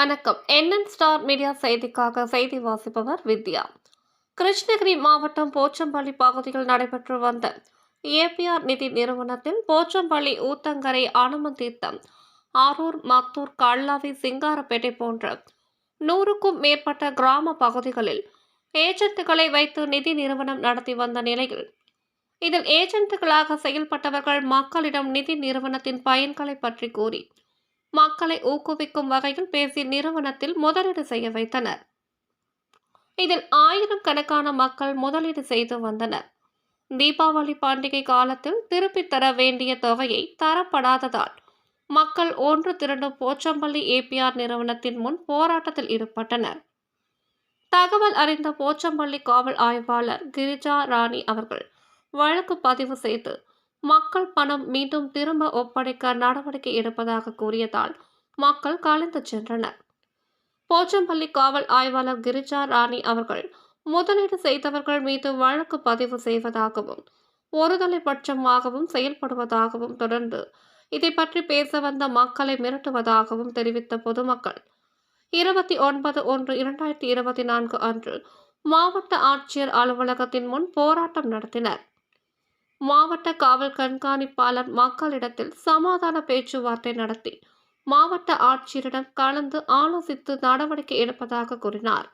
வணக்கம். NN star media செய்திக்காக செய்தி வாசிப்பவர் வித்யா. கிருஷ்ணகிரி மாவட்டம் போச்சம்பள்ளி பகுதியில் நடைபெற்று வந்த ஏபிஆர் நிதி நிறுவனத்தில் போச்சம்பள்ளி ஊத்தங்கரை ஆனமந்தீர்த்தம் ஆரூர் மத்தூர் கல்லாவி சிங்காரப்பேட்டை போன்ற நூறுக்கும் மேற்பட்ட கிராம பகுதிகளில் ஏஜென்ட்டுகளை வைத்து நிதி நிறுவனம் நடத்தி வந்த நிலையில் இதில் ஏஜென்ட்டுகளாக செயல்பட்டவர்கள் மக்களிடம் நிதி நிறுவனத்தின் பயன்களை பற்றி கூறி மக்களை ஊக்குவிக்கும் வகையில் பேசி நிறுவனத்தில் முதலீடு செய்ய வைத்தனர். இதில் ஆயிரம் கணக்கான மக்கள் முதலீடு செய்து வந்தனர். தீபாவளி பண்டிகை காலத்தில் திருப்பித் தர வேண்டிய தொகையை தரப்படாததால் மக்கள் ஒன்று திரண்டும் போச்சம்பள்ளி ஏபிஆர் நிறுவனத்தின் முன் போராட்டத்தில் ஈடுபட்டனர். தகவல் அறிந்த போச்சம்பள்ளி காவல் ஆய்வாளர் கிரிஜா ராணி அவர்கள் வழக்கு பதிவு செய்து மக்கள் பணம் மீண்டும் திரும்ப ஒப்படைக்க நடவடிக்கை எடுப்பதாக கூறியதால் மக்கள் கலைந்து சென்றனர். போச்சம்பள்ளி காவல் ஆய்வாளர் கிரிஜா ராணி அவர்கள் முதலீடு செய்தவர்கள் மீது வழக்கு பதிவு செய்வதாகவும் ஒருதலை பட்சமாகவும் செயல்படுவதாகவும் தொடர்ந்து இதை பற்றி பேச வந்த மக்களை மிரட்டுவதாகவும் தெரிவித்த பொதுமக்கள் இருபத்தி ஒன்பது ஒன்று இரண்டாயிரத்தி இருபத்தி நான்கு அன்று மாவட்ட ஆட்சியர் அலுவலகத்தின் முன் போராட்டம் நடத்தினர். மாவட்ட காவல் கண்காணிப்பாளர் மக்களிடத்தில் சமாதான பேச்சுவார்த்தை நடத்தி மாவட்ட ஆட்சியரிடம் கலந்து ஆலோசித்து நடவடிக்கை எடுப்பதாக கூறினார்.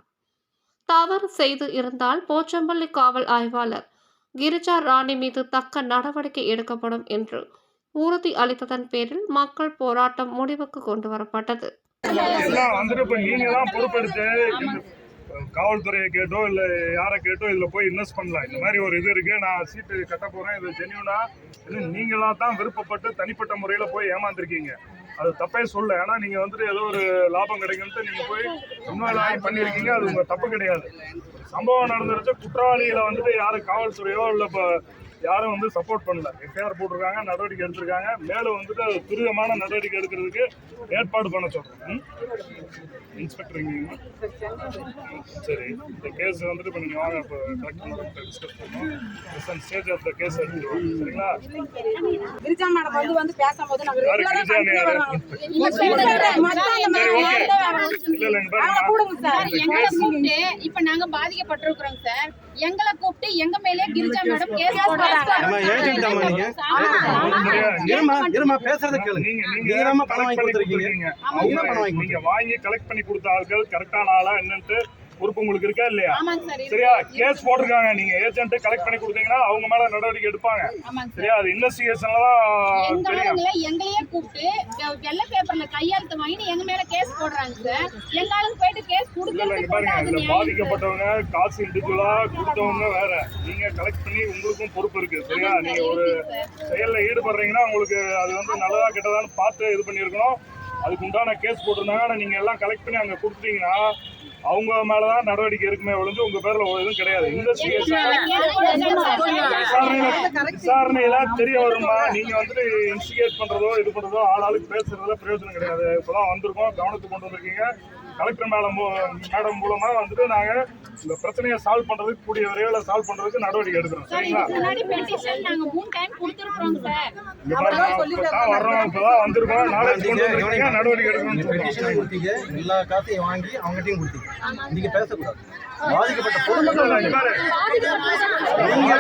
தவறு செய்து இருந்தால் போச்சம்பள்ளி காவல் ஆய்வாளர் கிரிஜா ராணி மீது தக்க நடவடிக்கை எடுக்கப்படும் என்று உறுதி அளித்ததன் பேரில் மக்கள் போராட்டம் முடிவுக்கு கொண்டு வரப்பட்டது காவல்துறையை கேட்டோ இல்லை யாரை கேட்டோ இதில் போய் இன்வெஸ்ட் பண்ணலாம். இந்த மாதிரி ஒரு இது இருக்குது நான் சீட்டு கட்ட போகிறேன் இது ஜென்யூனா இது நீங்களாக தான் விருப்பப்பட்டு தனிப்பட்ட முறையில் போய் ஏமாந்துருக்கீங்க. அது தப்பே சொல்ல ஏன்னா நீங்கள் வந்துட்டு ஏதோ ஒரு லாபம் கிடைக்கும்ட்டு நீங்கள் போய் இன்வால்வ் ஆகி பண்ணியிருக்கீங்க. அது உங்கள் தப்பு கிடையாது. சம்பவம் நடந்துருச்சு. குற்றவாளிகளை வந்துட்டு யாரும் காவல்துறையோ இல்லை இப்போ யாரும் வந்து சப்போர்ட் பண்ணல. எஃப்ஐஆர் போட்டிருக்காங்க நடவடிக்கை எடுத்திருக்காங்க. மேலும் வந்துட்டு அது துரிதமான நடவடிக்கை எடுக்கிறதுக்கு ஏற்பாடு பண்ண சொல்றேன். இன்ஸ்பெக்டர் எங்கேயுமா சரி இந்த கேஸ் வந்துட்டு இப்போ நீங்கள் வாங்க இப்போ கலெக்ட் பண்ணி டிஸ்கஸ் பண்ணுவோம். ஸ்டேஜ் ஆஃப் த கேஸ் எடுத்துருவோம். சரிங்களா? கிரிஜா மேடம் வந்து வந்து பேசும்போது நாங்க யாரு ரெகுலரா கிரிஜா கண்டிப்பா யாரு? வரோம். இல்ல இப்ப நாங்க பாதிக்கப்பட்டிருக்கிறோம் சார். எங்களை கூப்பிட்டு எங்க மேலே கிரிஜா மேடம் கேஸ் போடுறாங்க நம்ம ஏஜென்ட் அம்மா நீங்க. இருமா இருமா பேசுறத கேளுங்க நீங்க நீங்க நீங்க தான் பணம் வாங்கி கலெக்ட் பண்ணி கொடுத்த ஆட்கள் கரெக்டான ஆளா என்னன்ட்டு பொறுப்பு உங்களுக்கு இருக்கா இல்லையா? சரியா? கேஸ் போட்டிருக்காங்க. நீங்க ஏஜென்ட் கலெக்ட் பண்ணி கொடுத்தீங்கன்னா அவங்க மேல நடவடிக்கை எடுப்பாங்க. சரியா? அது இன்வெஸ்டிகேஷன்ல தான் எங்களையே கூப்பிட்டு வெள்ளை பேப்பர்ல கையெழுத்து வாங்கி எங்க மேல கேஸ் போடுறாங்க சார். எங்க ஆளுங்க போயிட்டு கேஸ் இங்க பாருங்க. இதுல பாதிக்கப்பட்டவங்க காசு இண்டிவிஜுவலா கொடுத்தவங்க வேற. நீங்க கலெக்ட் பண்ணி உங்களுக்கும் பொறுப்பு இருக்கு. சரியா? நீங்க ஒரு செயல்ல ஈடுபடுறீங்கன்னா உங்களுக்கு அது வந்து நல்லதா கெட்டதான்னு பார்த்து இது பண்ணியிருக்கணும். அதுக்கு உண்டான கேஸ் போட்டிருந்தாங்க. ஆனா நீங்க எல்லாம் கலெக்ட் பண்ணி அங்க கொடுத்தீங்கன்னா அவங்க மேலதான் நடவடிக்கை இருக்குமே ஒழிஞ்சு உங்க பேர்ல ஒரு இதுவும் கிடையாது. இன்வெஸ்டிகேஷன் விசாரணையில விசாரணையில தெரிய வருமா? நீங்க வந்துட்டு இன்ஸ்டிகேட் பண்றதோ இது பண்றதோ ஆளாளுக்கு பேசுறதுல பிரயோஜனம் கிடையாது. இப்பதான் வந்திருக்கோம் கவனத்துக்கு கொண்டு வந்திருக்கீங்க. கலெக்டர் மேடம் மேடம் மூலமா வந்துட்டு நாங்க இந்த பிரச்சனையை சால்வ் பண்றதுக்கு கூடிய விரைவில் சால்வ் பண்றதுக்கு நடவடிக்கை எடுக்கிறோம் சார் சரிங்களா? இதுக்கு முன்னாடி பெட்டிஷன் நாங்க மூணு டைம் கொடுத்துருக்கோம் சார் இங்க பாருங்க இப்பதான் வர்றோம் இப்பதான் வந்திருக்கோம். நாளைக்கு நடவடிக்கை பெட்டிஷன் கொடுத்தீங்க. எல்லா காசையும் வாங்கி அவங்ககிட்டயும் கொடுத்தீங்க. நீங்க பேசக்கூடாது. பாதிக்கப்பட்ட பொதுமக்கள் இல்ல, இங்க பாரு. நீங்க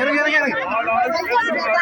இருங்க இருங்க இருங்க ஆளாளுக்கு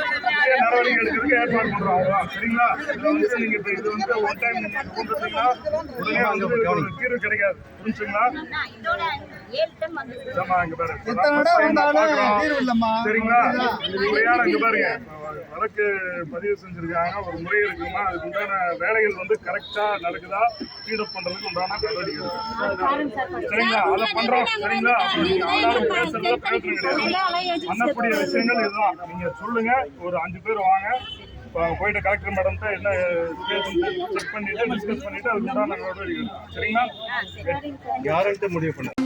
நடவடிக்கை எடுக்கிறதுக்கு ஏற்பாடு பண்றோம். சரிங்களா? நீங்க இப்ப இது வந்து ஒன் டைம் நீங்க கொண்டு வந்தீங்கன்னா உடனே வந்து தீர்வு கிடைக்காது. புரிஞ்சுங்களா? இதம்மா இங்க பாரு இப்பதான் first time நான் பார்க்கிறோம். சரிங்களா? முறையான இங்க பாருங்க. வழக்கு பதிவு செஞ்சிருக்காங்க. ஒரு முறை இருக்குமா? அதுக்கு உண்டான வேலைகள் வந்து கரெக்டா நடக்குதா? ஸ்பீடப் பண்றதுக்கு உண்டான நடவடிக்கை. சரிங்களா? அதை பண்றோம். சரிங்களா? நீங்க ஆளாளும் பேசுறதுல பிரயோஜனம் கிடையாது. பண்ணக்கூடிய விஷயங்கள் இதுதான். நீங்க சொல்லுங்க. ஒரு அஞ்சு பேர் வாங்க. போயிட்டு கலெக்டர் மேடம்கிட்ட என்ன செக் பண்ணிட்டு டிஸ்கஸ் பண்ணிட்டு அதுக்கு உண்டான நடவடிக்கை சரிங்களா? யாருன்ட்டு முடிவு பண்ண